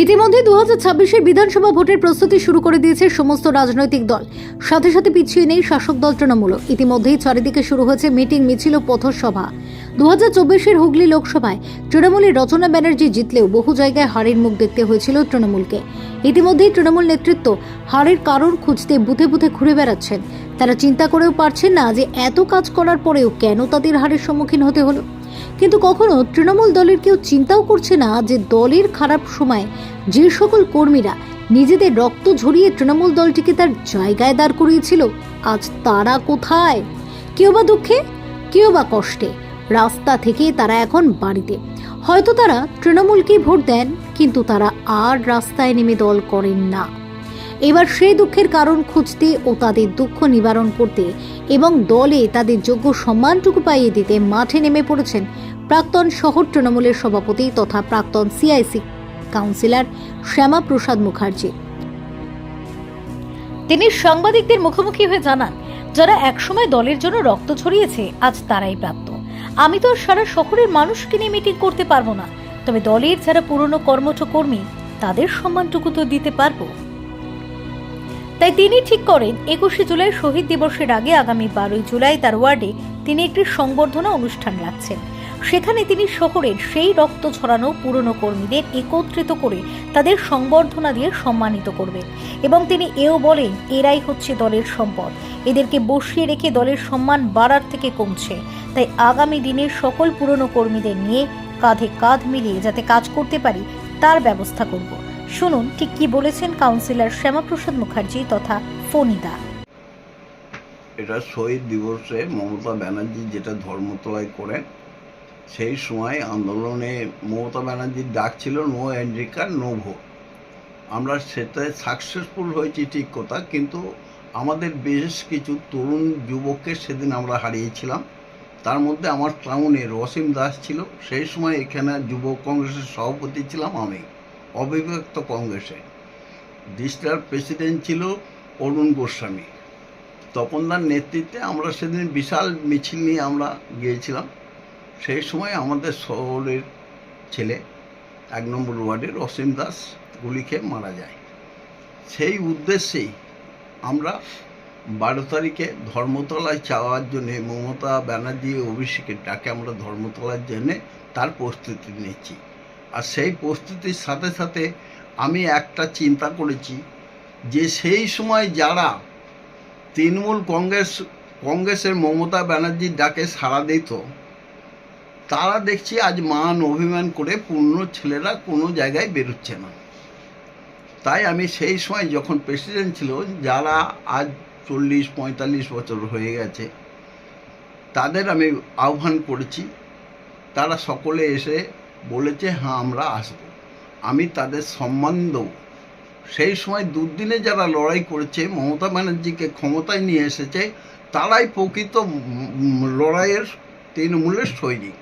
ইতিমধ্যে দু হাজার বিধানসভা ভোটের প্রস্তুতি শুরু করে দিয়েছে সমস্ত রাজনৈতিক দল। সাথে সাথে পিছিয়ে নেই শাসক দল তৃণমূল ইতিমধ্যেই চারিদিকে শুরু হয়েছে মিটিং, মিছিল ও পথসভা। দু হাজার চব্বিশের হুগলি লোকসভায় তৃণমূলের রচনা ব্যানার্জি জিতলেও বহু জায়গায় হারের মুখ দেখতে হয়েছিল তৃণমূলকে। ইতিমধ্যেই তৃণমূল নেতৃত্ব হারের কারণ খুঁজতে বুথে বুথে ঘুরে বেড়াচ্ছেন। তারা চিন্তা করেও পারছেন না যে এত কাজ করার পরেও কেন তাদের হারের সম্মুখীন হতে হলো। কিন্তু কখনো তৃণমূল দলের কেউ চিন্তাও করছে না যে দলের খারাপ সময় যে সকল কর্মীরা নিজেদের রক্ত ঝরিয়ে তৃণমূল দলটিকে তার জায়গায় দাঁড় করিয়েছিল, আজ তারা কোথায়? কেউ বা দুঃখে, কেউ বা কষ্টে। রাস্তা থেকে তারা এখন বাড়িতে। হয়তো তারা তৃণমূলকেই ভোট দেন, কিন্তু তারা আর রাস্তায় নেমে দল করেন না। এবার সেই দুঃখের কারণ খুঁজতে ও তাদের দুঃখ নিবারণ করতে এবং দলে তাদের যোগ্য সম্মানটুকু পাইয়ে দিতে মাঠে নেমে পড়েছেন প্রাক্তন শহর তৃণমূলের সভাপতি তথা প্রাক্তন সিআইসি কাউন্সিলর শ্যামা প্রসাদ মুখার্জি। তিনি সাংবাদিকদের মুখোমুখি হয়ে জানান, যারা একসময় দলের জন্য রক্ত ছড়িয়েছে, আজ তারাই প্রাপ্ত। আমি তো সারা শহরের মানুষকে নিয়ে মিটিং করতে পারব না। তবে দলের যারা পুরনো কর্মঠ কর্মী, তাদের সম্মানটুকু তো দিতে পারব। তাই তিনি ঠিক করেন, একুশে জুলাই শহীদ দিবসের আগে আগামী বারোই জুলাই তার ওয়ার্ডে তিনি একটি সংবর্ধনা অনুষ্ঠান রাখছেন। সেখানে তিনি শহরের সেই রক্ত ছড়ানো পুরনো কর্মীদের একত্রিত করে তাদের সংবর্ধনা দিয়ে সম্মানিত করবেন এবং তিনি এও বলেন, এরাই হচ্ছে দলের সম্পদ। এদেরকে বসিয়ে রেখে দলের সম্মান বাড়ার থেকে কমছে। তাই আগামী দিনের সকল পুরনো কর্মীদের নিয়ে কাঁধে কাঁধ মিলিয়ে যাতে কাজ করতে পারি, তার ব্যবস্থা করব। শুনুন, ঠিক কি বলেছেন কাউন্সিলর শ্যামাপ্রসাদ মুখার্জি তথা ফণিদা? এটা শহীদ দিবসে মমতা ব্যানার্জি যেটা ধর্মতলায় করেন, সেই সময় আন্দোলনে মমতা ব্যানার্জির ডাক ছিল নো কার্ড নো ভোট আমরা সেটায় সাকসেসফুল হয়েছি ঠিক কথা, কিন্তু আমাদের বেশ কিছু তরুণ যুবককে সেদিন আমরা হারিয়েছিলাম। তার মধ্যে আমার টাউনের অসীম দাস ছিল। সেই সময় এখানে যুব কংগ্রেসের সভাপতি ছিলাম আমি। অবিভক্ত কংগ্রেসে। ডিস্ট্রিক্ট প্রেসিডেন্ট ছিল অরুণ গোস্বামী। তপনদার নেতৃত্বে আমরা সেদিন বিশাল মিছিল নিয়ে আমরা গিয়েছিলাম। সেই সময় আমাদের শহরের ছেলে, এক নম্বর ওয়ার্ডের অসীম দাস গুলি খেয়ে মারা যায়। সেই উদ্দেশ্যেই আমরা বারো তারিখে ধর্মতলায় চাওয়ার জন্যে মমতা ব্যানার্জি অভিষেকের ডাকে আমরা ধর্মতলার জন্যে তার প্রস্তুতি নিচ্ছি আর সেই প্রস্তুতির সাথে সাথে আমি একটা চিন্তা করেছি যে সেই সময় যারা তৃণমূল কংগ্রেস, কংগ্রেসের মমতা ব্যানার্জির ডাকে সাড়া দিত, তারা দেখছি আজ মান অভিমান করে পূর্ণ ছেলেরা কোনো জায়গায় বেরোচ্ছে না। তাই আমি সেই সময় যখন প্রেসিডেন্ট ছিল, যারা আজ চল্লিশ, পঁয়তাল্লিশ বছর হয়ে গেছে, তাদের আমি আহ্বান করেছি, তারা সকলে এসে বলেছে হ্যাঁ আমরা আসব। আমি তাদের সম্মান দেবো। সেই সময় দুদিনে যারা লড়াই করেছে, মমতা ব্যানার্জিকে ক্ষমতায় নিয়ে এসেছে, তারাই প্রকৃত লড়াইয়ের তৃণমূলের সৈনিক।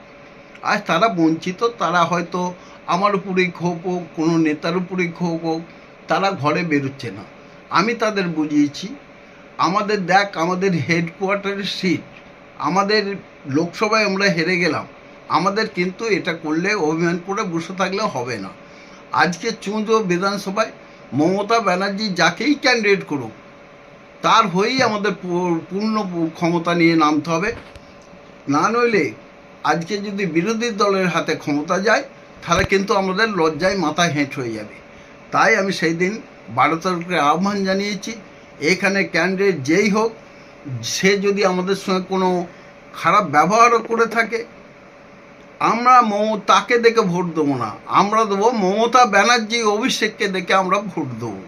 আজ তারা বঞ্চিত, তারা হয়তো আমার উপরেই ক্ষোভ হোক, কোনো নেতার উপরেই ক্ষোভ হোক, তারা ঘরে বেরোচ্ছে না। আমি তাদের বুঝিয়েছি, আমাদের দেখ, আমাদের হেডকোয়ার্টারের সিট আমাদের লোকসভায় আমরা হেরে গেলাম। আমাদের কিন্তু এটা করলে অভিমান করে বসে থাকলে হবে না। আজকে চুঁজো বিধানসভায় মমতা ব্যানার্জি যাকেই ক্যান্ডিডেট করুক, তার হয়েই আমাদের পূর্ণ ক্ষমতা নিয়ে নামতে হবে। না নইলে আজকে যদি বিরোধী দলের হাতে ক্ষমতা যায়, তাহলে কিন্তু আমাদের লজ্জায় মাথা হেঁট হয়ে যাবে। তাই আমি সেই দিন বারো তারিখে আহ্বান জানিয়েছি, এখানে ক্যান্ডিডেট যেই হোক, সে যদি আমাদের সঙ্গে কোনো খারাপ ব্যবহারও করে থাকে আমরা মম তাকে দেখে ভোট দেবো না। আমরা দেবো মমতা ব্যানার্জি অভিষেককে দেখে আমরা ভোট দেবো।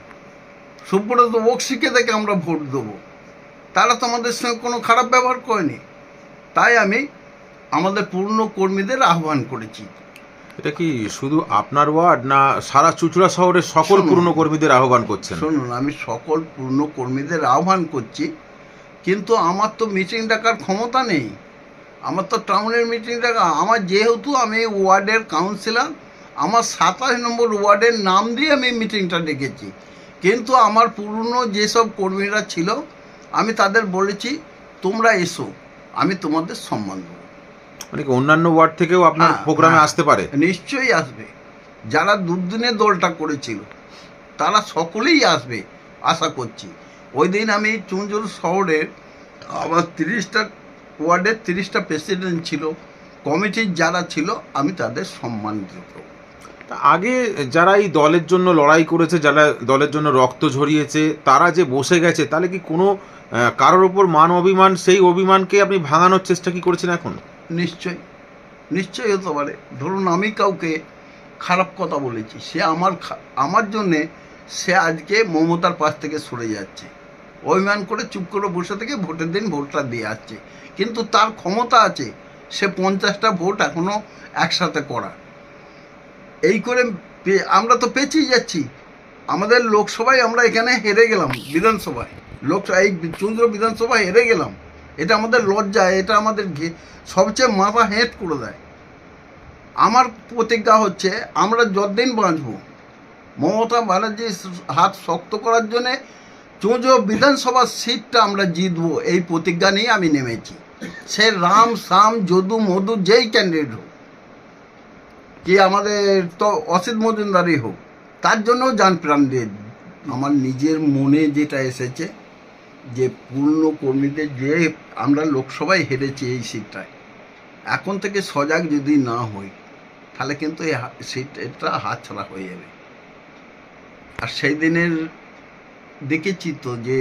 সুব্রত বক্সিকে দেখে আমরা ভোট দেবো। তারা তো আমাদের সঙ্গে কোনো খারাপ ব্যবহার করেনি। তাই আমি আমাদের পূর্ণ কর্মীদের আহ্বান করেছি। এটা কি শুধু আপনার ওয়ার্ড না সারা চুচুড়া শহরের সকল। পুরনো কর্মীদের আহ্বান করছেন? শুনুন আমি সকল পূর্ণ কর্মীদের আহ্বান করছি কিন্তু আমার তো মিটিং ডাকার ক্ষমতা নেই। আমার তো টাউনের মিটিং ডাকা আমার যেহেতু আমি ওয়ার্ডের কাউন্সিলর আমার সাতাশ নম্বর ওয়ার্ডের নাম দিয়ে আমি মিটিংটা ডেকেছি। কিন্তু আমার পুরনো যেসব কর্মীরা ছিল আমি তাদের বলেছি তোমরা এসো আমি তোমাদের সম্মান দেবো। মানে অন্যান্য ওয়ার্ড থেকেও আপনার হ্যাঁ, প্রোগ্রামে হ্যাঁ। আসতে পারে? নিশ্চয়ই আসবে। যারা দুদিনে দলটা করেছিল তারা সকলেই আসবে আশা করছি। ওই দিন আমি চুঞ্জুর শহরের আমার তিরিশটা ওয়ার্ডের তিরিশটা প্রেসিডেন্ট ছিল কমিটির যারা ছিল আমি তাদের সম্মান দেব তা আগে যারা এই দলের জন্য লড়াই করেছে যারা দলের জন্য রক্ত ঝরিয়েছে তারা যে বসে গেছে তাহলে কি কোনো কারোর ওপর মান অভিমান সেই অভিমানকে আপনি ভাঙানোর চেষ্টা কি করেছেন এখন? নিশ্চয় নিশ্চয়ই হতে পারে। ধরুন আমি কাউকে খারাপ কথা বলেছি সে আমার আমার জন্যে সে আজকে মমতার পাশ থেকে সরে যাচ্ছে। অভিমান করে চুপ করে বসে থেকে ভোটের দিন ভোটটা দিয়ে আসছে। কিন্তু তার ক্ষমতা আছে, সে পঞ্চাশটা ভোট এখনও একসাথে করা। এই করে আমরা তো পেঁচিয়ে যাচ্ছি। আমাদের লোকসভায় আমরা এখানে হেরে গেলাম, বিধানসভায়। লোকসভা এই চন্দ্র বিধানসভায় হেরে গেলাম। এটা আমাদের লজ্জা, এটা আমাদের সবচেয়ে মাথা হেঁট করে দেয়। আমার প্রতিজ্ঞা হচ্ছে, আমরা যতদিন বাঁচব, মমতা ব্যানার্জির হাত শক্ত করার জন্যে চোঁজো বিধানসভার সিটটা আমরা জিতবো, এই প্রতিজ্ঞা নিয়ে আমি নেমেছি। সে রাম, সাম, যদু, মধু, যেই ক্যান্ডিডেট হোক কি আমাদের তো অসিত মজুমদারই হোক, তার জন্য যান প্রাণ দিয়ে আমার নিজের মনে যেটা এসেছে, যে পূর্ণ কর্মীদের যে আমরা লোকসভায় হেরেছি এই সিটটায়, এখন থেকে সজাগ যদি না হই, তাহলে কিন্তু এই হা- সিটটা হাতছাড়া হয়ে যাবে। আর সেই দিনের দেখেছি তো যে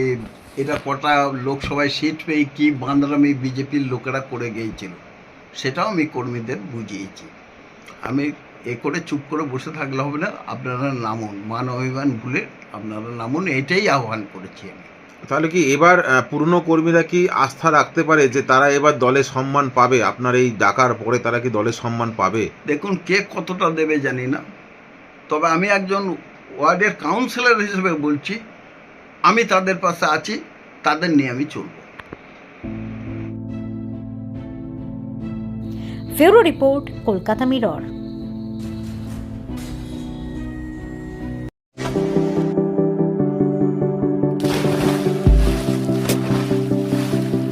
এটা কটা লোকসভায় সিট পেয়ে কি বান্দরামি বিজেপির লোকেরা করে গিয়েছিল সেটাও আমি কর্মীদের বুঝিয়েছি। আমি এ করে চুপ করে বসে থাকলে হবে না আপনারা নামুন। মান অভিমান ভুলে আপনারা নামুন এটাই আহ্বান করেছি আমি। তাহলে কি এবার পুরনো কর্মীরা কি আস্থা রাখতে পারে যে তারা এবার দলে সম্মান পাবে? আপনার এই ডাকার পরে তারা কি দলে সম্মান পাবে? দেখুন কে কতটা দেবে জানি না। তবে আমি একজন ওয়ার্ডের কাউন্সিলর হিসেবে বলছি আমি তাদের পাশে আছি তাদের নিয়ে আমি চলব ফেরো report Kolkata mirror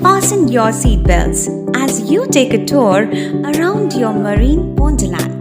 Fasten your seatbelts as you take a tour around your marine wonderland.